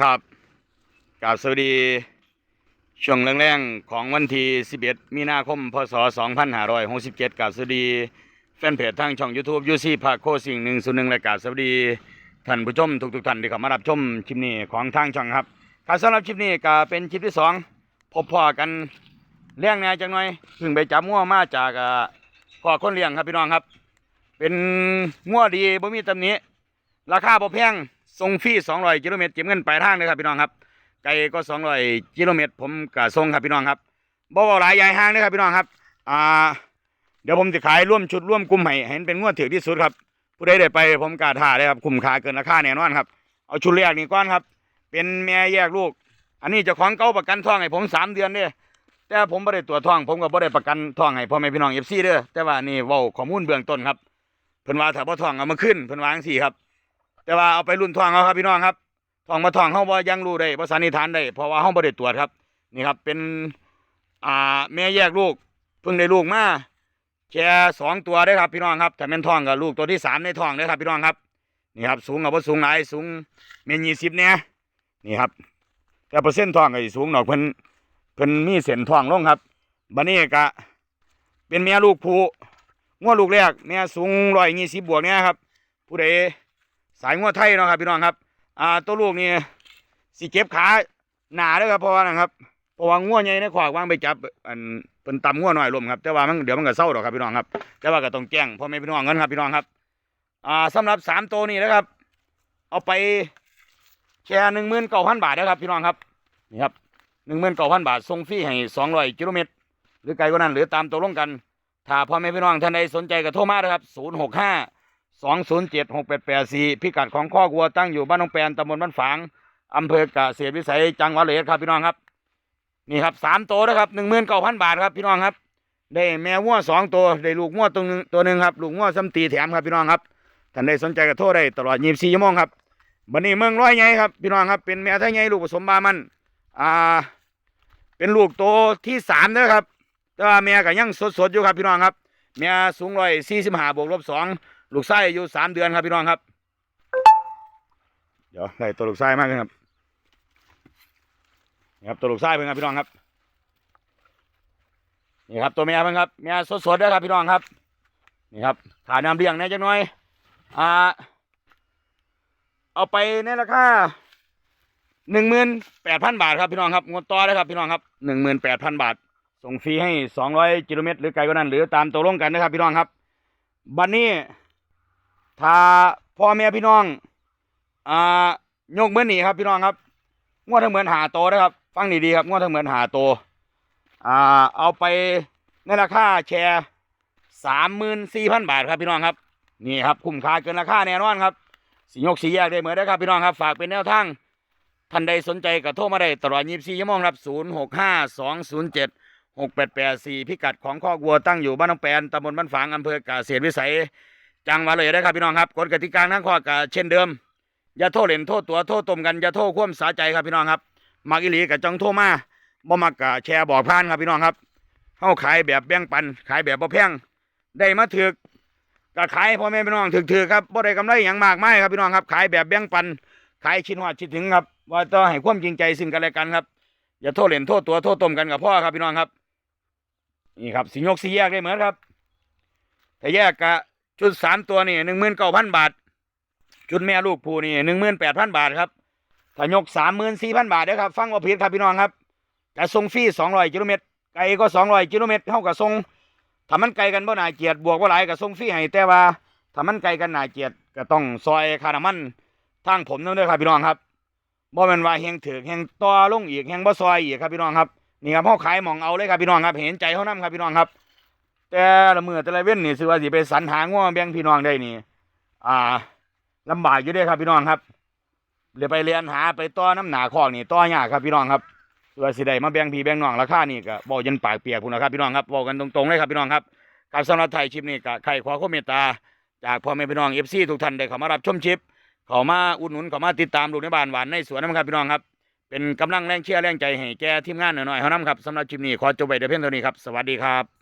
ครับกราบสวัสดี ช่วงแรงๆของวันที่ 11 มีนาคม พศ 2567กราบสวัสดี แฟนเพจทางช่อง YouTube ยูซีพาโคสิ่งหนึ่งส่วนหนึ่งและกราบสวัสดี ท่านผู้ชมทุกๆท่านที่เข้ามารับชมคลิปนี้ของทางช่องครับครับสำหรับคลิปนี้ก็เป็นคลิปที่สองพบพ่อกันเลี้ยงแน่จังหน่อยเพิ่งไปจับงัวมาจากพ่อคนเลี้ยงครับพี่น้องครับ เป็นงัวดีบ่มีตำหนิ ราคาบ่แพงส่งฟรี200กิโลเมตรเก็บเงินปลายทางเลยครับพี่น้องครับ ไกลก็200กิโลเมตร ผมก็ส่งครับพี่น้องครับบ่เว้าหลายยายห้างเลยครับพี่น้องครับอ่าเดี๋ยวผมจะขายร่วมชุดร่วมกลุ่มให้เห็นเป็นงวดถือที่สุดครับผู้ใดได้ไปผมกาท่าเลยครับคุ้มค่าเกินราคาแน่นอนครับเอาชุดแรกนี่ก่อนครับ เป็นแม่แยกลูก อันนี้เจ้าของเก่าประกันท้องให้ผมสามเดือนเด้แต่ผมบ่ได้ตรวจท้อง ผมก็บ่ได้ประกันท้องให้พ่อแม่พี่น้อง FC เด้อแต่ว่านี่เว้าข้อมูลเบื้องต้นครับเพิ่นว่าถ้าบ่ท้องเอามาขึ้นเพิ่นวาจังซี่ครับ แต่ว่าเอาไปรุ่นทองเอาครับพี่น้องครับทองมาทองเฮาบ่ยังรู้ได้บ่สันนิษฐานได้เพราะว่าเฮาบ่ได้ตรวจครับ นี่ครับเป็นอ่าแม่แยกลูกเพิ่งได้ลูกมาแค่สองตัวได้ครับพี่น้องครับถ้าแม่นทองกับลูกตัวที่สามในทองเด้ครับพี่น้องครับนี่ครับสูงกับบ่สูงหลายสูงเมตรยี่สิบเนี่ยนี่ครับ แต่เปอร์เซ็นต์ทองก็สิสูงหน่อยเพิ่นเพิ่นมีเส้นทองลงครับบัดนี้ก็เป็นแม่ลูกผู้งัวลูกแรกแม่สูงร้อยยี่สิบบวกเนี่ยครับ ผู้ใด สายงัวไทยเนาะครับพี่น้องครับ อ่าตัวลูกนี่สิเก็บขาหนาด้อครับเพราะว่านะครับเพราะว่างัวใหญ่ในขวากวางไปจับอันเป็นตำงัวหน่อยลมครับแต่ว่ามันเดี๋ยวมันก็เศร้าดอกครับพี่น้องครับแต่ว่าก็ต้องแจ้งพ่อแม่พี่น้องกันครับพี่น้องครับ อ่าสำหรับสามตัวนี้นะครับ เอาไปแค่หนึ่งหมื่นเก้าพันบาทนะครับพี่น้องครับนี่ครับหนึ่งหมื่นเก้าพันบาทส่งฟรีให้สองร้อยกิโลเมตร หรือไกลกว่านั้นหรือตามตัวลงกัน ถ้าพ่อแม่พี่น้องท่านใดสนใจก็โทรมานะครับศูนย์หกห้า สองศูนย์เจ็ดหกแปดแปดสี่พิกัดของข้อกวัวตั้งอยู่บ้านหนองแปนตำบลบ้านฝางอำเภอกเกษตรวิสัยจังหวัดเลยครับพี่น้องครับนี่ครับสามตัวนะครับหนึ่งหมื่นเก้าพันบาทครับพี่น้องครับ ได้แม่วัวสองตัวได้ลูกวัวตัวหนึ่งตัวหนึ่งครับลูกวัวซ้ำตีแถมครับพี่น้องครับท่านใดสนใจก็โทรได้ตลอด24ชั่วโมงครับบันนี้เมืองร้อยใหญ่ครับพี่น้องครับเป็นแม่ไทยใหญ่ลูกผสมบามันอ่าเป็นลูกโตที่สามเด้อครับแต่ว่าแม่ก็ยังสดๆอยู่ครับพี่น้องครับแม่สูงร้อยสี่สิบห้าบวกลบสอง ลูกไส้อายุสามเดือนครับพี่น้องครับ เดี๋ยวได้ตัวลูกไส้มากขึ้นครับนี่ครับตัวลูกไส้เป็นครับพี่น้องครับนี่ครับตัวแม่เป็นครับแม่สดๆด้อครับพี่น้องครับนี่ครับขาน้ำเลี้ยงหน่จักหน่อยอ่าเอาไปในราคาหนึ่งหมื่นแปดพันบาทครับพี่น้องครับงวดต่อเลยครับพี่น้องครับหนึ่งหมื่นแปดพันบาท ส่งฟรีให้สองร้อยกิโลเมตรหรือไกลกว่านั้น หรือตามตัวลงกันนะครับพี่น้องครับ บัดนนี้ ถ้าพ่อแม่พี่น้องอ่ายกเหมือหนีครับพี่น้องครับงวดทั้งเหมือนหาโตนะครับ ฟังดีๆครับงวดทั้งเหมือนหาโตอ่าเอาไปในราคาแชร์สามหมื่นสี่พันบาทครับพี่น้องครับนี่ครับคุ้มค่าเกินราคาแน่นอนครับสียกสีแยกได้เหมือนได้ครับพี่น้องครับ ฝากเป็นแนวทางท่านใดสนใจก็โทรมาได้ตลอด24ชั่วโมงครับ065207 6884พิกัดของข้อกวัวตั้งอยู่บ้านน้องแปนตำบลบ้านฝางอำเภอกเกษตรวิสัย จังหวัดเลยได้ครับพี่น้องครับกฎกติกาทั้งข้อกเช่นเดิม อย่าโทษเล่นโทษตัวโทษตมกันอย่าโทษความสาใจครับพี่น้องครับมักอีหลีกับจังโทรมาบ่มักกะแชร์บอกผ่านครับพี่น้องครับเฮาขายแบบแบ่งปัน ขายแบบบ่แพงได้มาถึกก็ขายพ่อแม่พี่น้องถือๆครับบ่ได้กำไรอย่างมากมายครับพี่น้องครับ ขายแบบแบ่งปัน ขายชิ้นหอดชิ้นถึงครับ ว่าต้องให้ความจริงใจซึ่งกันและกันครับ อย่าโทษเล่นโทษตัวโทษตมกันกับพ่อครับพี่น้องครับ นี่ครับสิยกสีแยกได้เหมือนครับถ้าแยกกะ ชุดสามตัวนี่หนึ่งหมื่นเก้าพันบาท ชุดแม่ลูกผู้นี่หนึ่งหมื่นแปดพันบาทครับถ้ายกสามหมื่นสี่พันบาทเด้อครับ ฟังว่าผิดครับพี่น้องครับแต่ส่งฟรีสองร้อยกิโลเมตร ไกลก็สองร้อยกิโลเมตรเท่ากับส่งถ้ามันไกลกันบ่น่าเกียดบวกว่าหลายก็ส่งฟรีให้แต่ว่าถ้ามันไกลกันน่าเกียดก็ต้องซอยคาน้ำมันทางผมนั่นเด้อครับพี่น้องครับบ่แม่นว่าแฮงถือแฮงต่อลงอีกแฮงบ่ซอยอีกครับพี่น้องครับนี่ครับเฮาขายหมองเอาเลยครับพี่น้องครับ เห็นใจเฮานํครับพี่น้องครับ แต่ละมื้อแต่ละเว้นนี่สิว่าสิไปสรรหางัวมาแบ่งพี่น้องได้นี่ อ่าลำบากอยู่ด้อครับพี่น้องครับเดี๋ยวไปเรียนหาไปต่อน้ำหนาคอกนี่ต่อยากครับพี่น้องครับว่าสิได้มาแบ่งพี่แบ่งน้องราคานี่ก็บ่ยันปากเปียกพุ่นนะครับพี่น้องครับบอกกันตรงๆเลยครับพี่น้องครับครับสำหรับไทยชิปนี้ก็ใครขอความเมตตาจากพ่อแม่พี่น้องเอฟซีทุกท่านได้เข้ามารับชมชิปเข้ามาอุดหนุนเข้ามาติดตามลูกในบ้านหวานในสวนนะครับพี่น้องครับ เป็นกำลังแรงเชียร์แรงใจให้แก่ทีมงานหน่อยๆเท่านั้นครับสำหรับชิปนี้ขอจบไปแต่เพียงเท่านี้ครับสวัสดีครับ